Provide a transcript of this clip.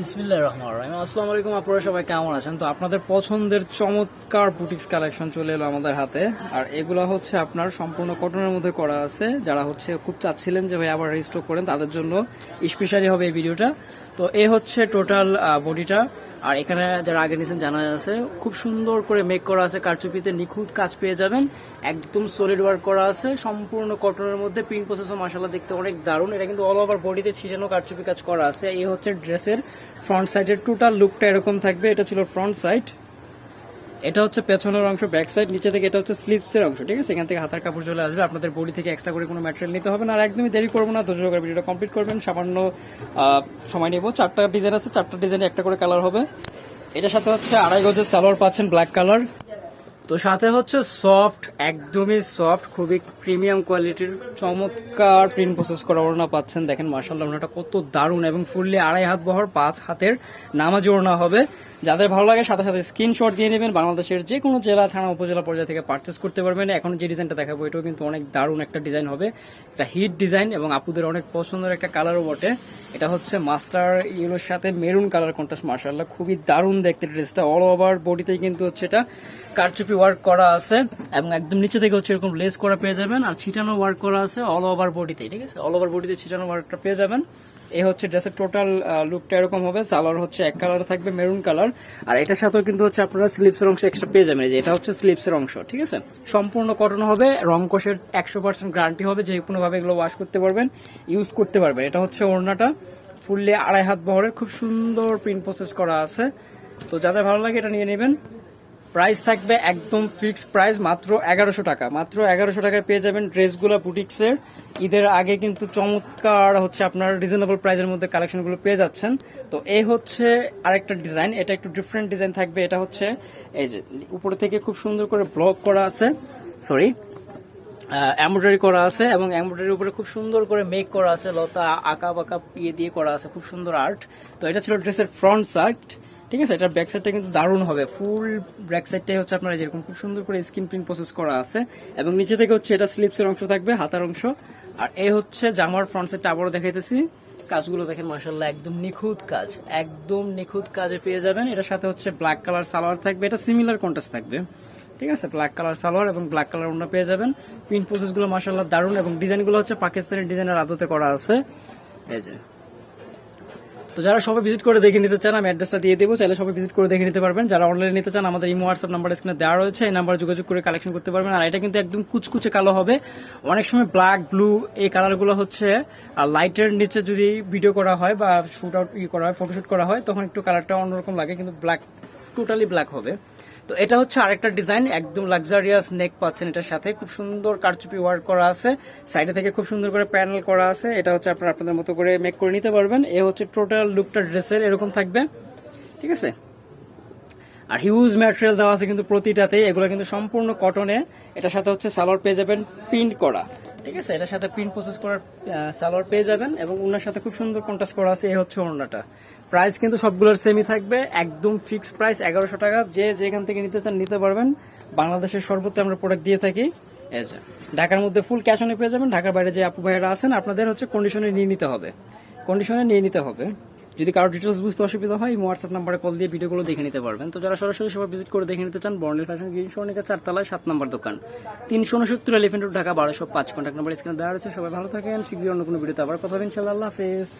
বিসমিল্লাহ রহমান রহিম। আসসালামু আলাইকুম, আপনারা সবাই কেমন আছেন? তো আপনাদের পছন্দের চমৎকার বুটিক্স কালেকশন চলে এলো আমাদের হাতে। আর এগুলো হচ্ছে আপনার সম্পূর্ণ কটনের মধ্যে করা আছে। যারা হচ্ছে খুব চাচ্ছিলেন যে ভাই আবার রেজিস্টার করেন, তাদের জন্য স্পেশালি হবে এই ভিডিওটা। তো এ হচ্ছে টোটাল বডিটা আর এখানে যারা আগে নিয়েছেন, জানা আছে, খুব সুন্দর করে মেক করা আছে। কারচুপিতে নিখুঁত কাজ পেয়ে যাবেন। একদম সলিড ওয়ার্ক করা আছে। সম্পূর্ণ কটনের মধ্যে প্রিন্ট প্রসেসও মাসাল্লাহ দেখতে অনেক দারুণ। এটা কিন্তু অল ওভার বডিতে ছিটানো কারচুপি কাজ করা আছে। এই হচ্ছে ড্রেসের ফ্রন্ট সাইডের টোটাল লুকটা এরকম থাকবে, এটা ছিল ফ্রন্ট সাইড এটা হচ্ছে পেছনের অংশ ব্যাক সাইড নিচে থেকে এটা হচ্ছে স্লিপসের অংশ, ঠিক আছে? এখান থেকে হাতার কাপড় চলে আসবে, আপনাদের বডি থেকে এক্সট্রা করে কোনো ম্যাটেরিয়াল নিতে হবে না। আর একদমই দেরি করব না, ধৈর্য করে ভিডিওটা কমপ্লিট করবেন। সামান্য সময় নেব। চারটা ডিজাইন আছে, চারটা ডিজাইনে একটা করে কালার হবে। এটার সাথে হচ্ছে আড়াই গজের সালোয়ার পাচ্ছেন ব্ল্যাক কালার তো সাথে হচ্ছে সফট, একদমই সফট, খুবই প্রিমিয়াম কোয়ালিটির, চমৎকার প্রিন্ট প্রসেস করা ওড়না পাচ্ছেন। দেখেন মার্শাল্লাহ ওড়নাটা কত দারুণ এবং ফুললি আড়াই হাত বহর পাঁচ হাতের নামাজ ওড়না হবে। যাদের ভালো লাগে, সাথে সাথে স্ক্রিনশট দিয়ে নেবেন। বাংলাদেশের যে কোনো জেলা, থানা, উপজেলা পর্যায়ে থেকে পারচেস করতে পারবেন। এখন যে ডিজাইনটা দেখাবো, এটাও কিন্তু অনেক দারুণ একটা ডিজাইন হবে। একটা হিট ডিজাইন এবং আপুদের অনেক পছন্দের একটা কালারও বটে। এটা হচ্ছে মাস্টার ইয়েলোর সাথে মেরুন কালার কন্ট্রাস্ট মার্শাল্লাহ খুবই দারুণ দেখতে ড্রেসটা অল ওভার বডিতেই কিন্তু হচ্ছে এটা কারচুপি ওয়ার্ক করা আছে এবং একদম নিচে থেকে হচ্ছে এরকম লেস করা পেয়ে যাবেন। আর ছিটানো ওয়ার্ক করা আছে অল ওভার বডিতে ঠিক আছে? অল ওভার বডিতে ছিটানো ওয়ার্কটা পেয়ে যাবেন। এই হচ্ছে ড্রেসের টোটাল লুকটা এরকম হবে। সালোয়ার হচ্ছে এক কালার থাকবে মেরুন কালার আর এটার সাথেও কিন্তু হচ্ছে আপনারা স্লিপসের অংশ এক্সট্রা পেয়ে যাবেন। যে এটা হচ্ছে স্লিপসের অংশ, ঠিক আছে? সম্পূর্ণ কটন হবে, রং কোষের একশো পার্সেন্ট গ্যারান্টি হবে, যে কোনো ভাবে এগুলো ওয়াশ করতে পারবেন ইউজ করতে পারবেন। এটা হচ্ছে ওড়নাটা, ফুললি আড়াই হাত বহরের, খুব সুন্দর প্রিন্ট প্রসেস করা আছে। তো যাদের ভালো লাগে এটা নিয়ে নেবেন। প্রাইস থাকবে একদম ফিক্স প্রাইস মাত্র এগারোশো টাকা। মাত্র এগারোশো টাকায় পেয়ে যাবেন ড্রেসগুলো বুটিক্সের। ঈদের আগে কিন্তু চমৎকার হচ্ছে আপনার রিজনেবল প্রাইসের মধ্যে কালেকশনগুলো পেয়ে যাচ্ছেন। তো এই হচ্ছে আরেকটা ডিজাইন এটা একটু ডিফারেন্ট ডিজাইন থাকবে। এটা হচ্ছে এই যে উপরে থেকে খুব সুন্দর করে ব্লক করা আছে সরি এমব্রয়ডারি করা আছে এবং এমব্রয়ডারির উপরে খুব সুন্দর করে মেক করা আছে, লতা আঁকা বাঁকা ইয়ে দিয়ে করা আছে, খুব সুন্দর আর্ট তো এটা ছিল ড্রেসের ফ্রন্ট সাইড ঠিক আছে এটার ব্যাক সাইডটা কিন্তু দারুণ হবে। ফুল ব্যাক সাইডটাই হচ্ছে আপনার যেরকম খুব সুন্দর করে স্ক্রিন প্রিন্ট প্রসেস করা আছে। এবং নিচে থেকে হচ্ছে এটা স্লিপসের অংশ থাকবে, হাতার অংশ। আর এই হচ্ছে জামার ফ্রন্ট সাইডটা আবারও দেখাইতেছি। কাজগুলো দেখেন মার্শাল্লাহ একদম নিখুঁত কাজ। একদম নিখুঁত কাজে পেয়ে যাবেন। এটার সাথে হচ্ছে ব্ল্যাক কালার সালোয়ার থাকবে। এটা সিমিলার কন্টাস্ট থাকবে। ঠিক আছে ব্ল্যাক কালার সালোয়ার এবং ব্ল্যাক কালার ওনা পেয়ে যাবেন। প্রিন্ট প্রসেসগুলো মার্শাল্লাহ দারুণ। এবং ডিজাইনগুলো হচ্ছে পাকিস্তানি ডিজাইনের আদতে করা আছে। এই যে। তো যারা সবাই ভিজিট করে দেখে নিতে চান, আমি অ্যাড্রেসটা দিয়ে দেবো। চাইলে সবাই ভিজিট করে দেখে নিতে পারবেন। যারা অনলাইনে নিতে চান, আমাদের ইমো হোয়াটসঅ্যাপ নাম্বার স্ক্রিনে দেওয়া রয়েছে। এই নাম্বারে যোগাযোগ করে কালেকশন করতে পারবেন। আর এটা কিন্তু একদম কুচকুচে কালো হবে। অনেক সময় ব্ল্যাক ব্লু এই কালারগুলো হচ্ছে লাইটের নিচে যদি ভিডিও করা হয় বা শ্যুট আউট ইয়ে করা হয় ফটোশ্যুট করা হয়, তখন একটু কালারটা অন্যরকম লাগে। কিন্তু ব্ল্যাক টোটালি ব্ল্যাক হবে। তো এটা হচ্ছে আরেকটা ডিজাইন, একদম লাক্সারিয়াস নেক পাচ্ছেন এটার সাথে। খুব সুন্দর কারচুপি ওয়ার্ক করা আছে। সাইডে থেকে খুব সুন্দর করে প্যানেল করা আছে। এটা হচ্ছে আপনারা আপনাদের মতো করে মেক করে নিতে পারবেন। এ হচ্ছে টোটাল লুকটা ড্রেসের এরকম থাকবে। ঠিক আছে? আর হিউজ ম্যাটেরিয়াল দেওয়া আছে কিন্তু প্রতিটাতেই। এগুলো কিন্তু সম্পূর্ণ কটনে এটার সাথে হচ্ছে সালোয়ার পেয়ে যাবেন প্রিন্ট করা। ঠিক আছে? এটার সাথে প্রিন্ট প্রসেস করার সালোয়ার পেয়ে যাবেন এবং ওনার সাথে খুব সুন্দর কন্ট্রাস্ট করা আছে এই হচ্ছে ওনাটা প্রাইস কিন্তু সবগুলোর সেমই থাকবে, একদম ফিক্সড প্রাইস এগারোশো টাকা। যে যেখান থেকে নিতে চান, নিতে পারবেন। বাংলাদেশের সর্বত্র আমরা প্রোডাক্ট দিয়ে থাকি। এই ঢাকার মধ্যে ফুল ক্যাশ অনে পেয়ে যাবেন। ঢাকার বাইরে যে আপু ভাইয়েরা আছেন, আপনাদের হচ্ছে কন্ডিশনে নিয়ে নিতে হবে। কন্ডিশনে নিয়ে নিতে হবে। যদি কারও ডিটেলস বুঝতে অসুবিধা হয় হোয়াটসঅ্যাপ নাম্বারে কল দিয়ে ভিডিওগুলো দেখে নিতে পারবেন। তো যারা সরাসরি সবাই ভিজিট করে দেখে নিতে চান বর্ণের ফ্যাশন গ্রিন সোনিকা চারতলায় সাত নম্বর দোকান। তিনশো উনসত্তর এলিফেন্ট ঢাকা, বারোশো পাঁচ। কন্ট্যাক্ট নাম্বার স্ক্রিনে দেওয়া রয়েছে। সবাই ভালো থাকেন। শীঘ্রই অন্য কোনো ভিডিওতে আবার কথা হবে। ইনশাল্লাহ হাফেজ।